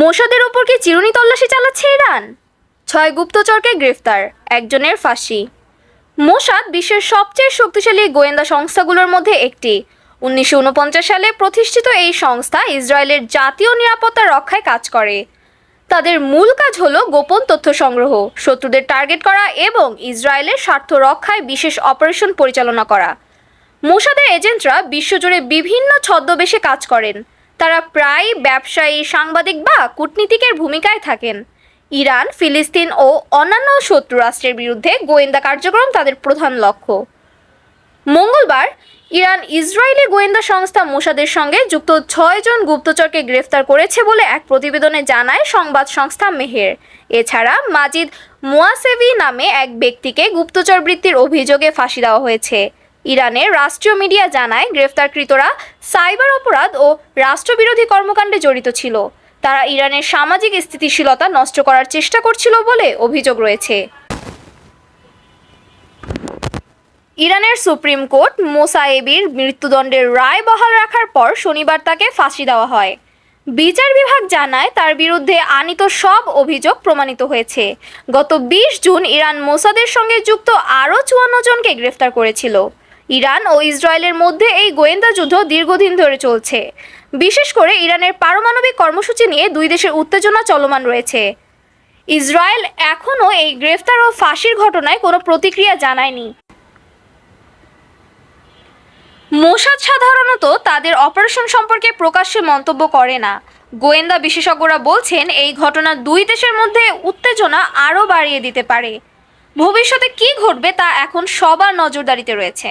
মোসাদের ওপর কি চিরুনি তল্লাশি চালাচ্ছে ইরান? ছয় গুপ্তচরকে গ্রেফতার, একজনের ফাঁসি। মোসাদ বিশ্বের সবচেয়ে শক্তিশালী গোয়েন্দা সংস্থাগুলোর মধ্যে একটি। উনিশশো উনপঞ্চাশ সালে প্রতিষ্ঠিত এই সংস্থা ইসরায়েলের জাতীয় নিরাপত্তা রক্ষায় কাজ করে। তাদের মূল কাজ হলো গোপন তথ্য সংগ্রহ, শত্রুদের টার্গেট করা এবং ইসরায়েলের স্বার্থ রক্ষায় বিশেষ অপারেশন পরিচালনা করা। মোসাদের এজেন্টরা বিশ্বজুড়ে বিভিন্ন ছদ্মবেশে কাজ করেন। তারা প্রায় ব্যবসায়ী, সাংবাদিক বা কূটনীতিকের ভূমিকায় থাকেন। ইরান, ফিলিস্তিন ও অন্যান্য শত্রু রাষ্ট্রের বিরুদ্ধে গোয়েন্দা কার্যক্রম তাদের প্রধান লক্ষ্য। মঙ্গলবার, ইরান ইসরায়েলি গোয়েন্দা সংস্থা মোসাদের সঙ্গে যুক্ত ছয়জন গুপ্তচরকে গ্রেফতার করেছে বলে এক প্রতিবেদনে জানায় সংবাদ সংস্থা মেহের। এছাড়া মাজিদ মুয়াসেভি নামে এক ব্যক্তিকে গুপ্তচর বৃত্তির অভিযোগে ফাঁসি দেওয়া হয়েছে। ইরানের রাষ্ট্রীয় মিডিয়া জানায় গ্রেফতারকৃতরা সাইবার অপরাধ ও রাষ্ট্রবিরোধী কর্মকাণ্ডে জড়িত ছিল। তারা ইরানের সামাজিক স্থিতিশীলতা নষ্ট করার চেষ্টা করছিল বলে অভিযোগ রয়েছে। ইরানের সুপ্রিম কোর্ট মোসায়েবির মৃত্যুদণ্ডের রায় বহাল রাখার পর শনিবার তাকে ফাঁসি দেওয়া হয়। বিচার বিভাগ জানায় তার বিরুদ্ধে আনিত সব অভিযোগ প্রমাণিত হয়েছে। গত বিশ জুন ইরান মোসাদের সঙ্গে যুক্ত আরও চুয়ান্ন জনকে গ্রেফতার করেছিল। ইরান ও ইসরায়েলের মধ্যে এই গোয়েন্দা যুদ্ধ দীর্ঘদিন ধরে চলছে। বিশেষ করে ইরানের পারমাণবিক কর্মসূচি নিয়ে দুই দেশের উত্তেজনা চলমান রয়েছে। ইসরায়েল এখনও এই গ্রেফতার ও ফাঁসির ঘটনায় কোনো প্রতিক্রিয়া জানায়নি। মোসাদ সাধারণত তাদের অপারেশন সম্পর্কে প্রকাশ্যে মন্তব্য করে না। গোয়েন্দা বিশেষজ্ঞরা বলছেন, এই ঘটনা দুই দেশের মধ্যে উত্তেজনা আরও বাড়িয়ে দিতে পারে। ভবিষ্যতে কী ঘটবে তা এখন সবার নজরদারিতে রয়েছে।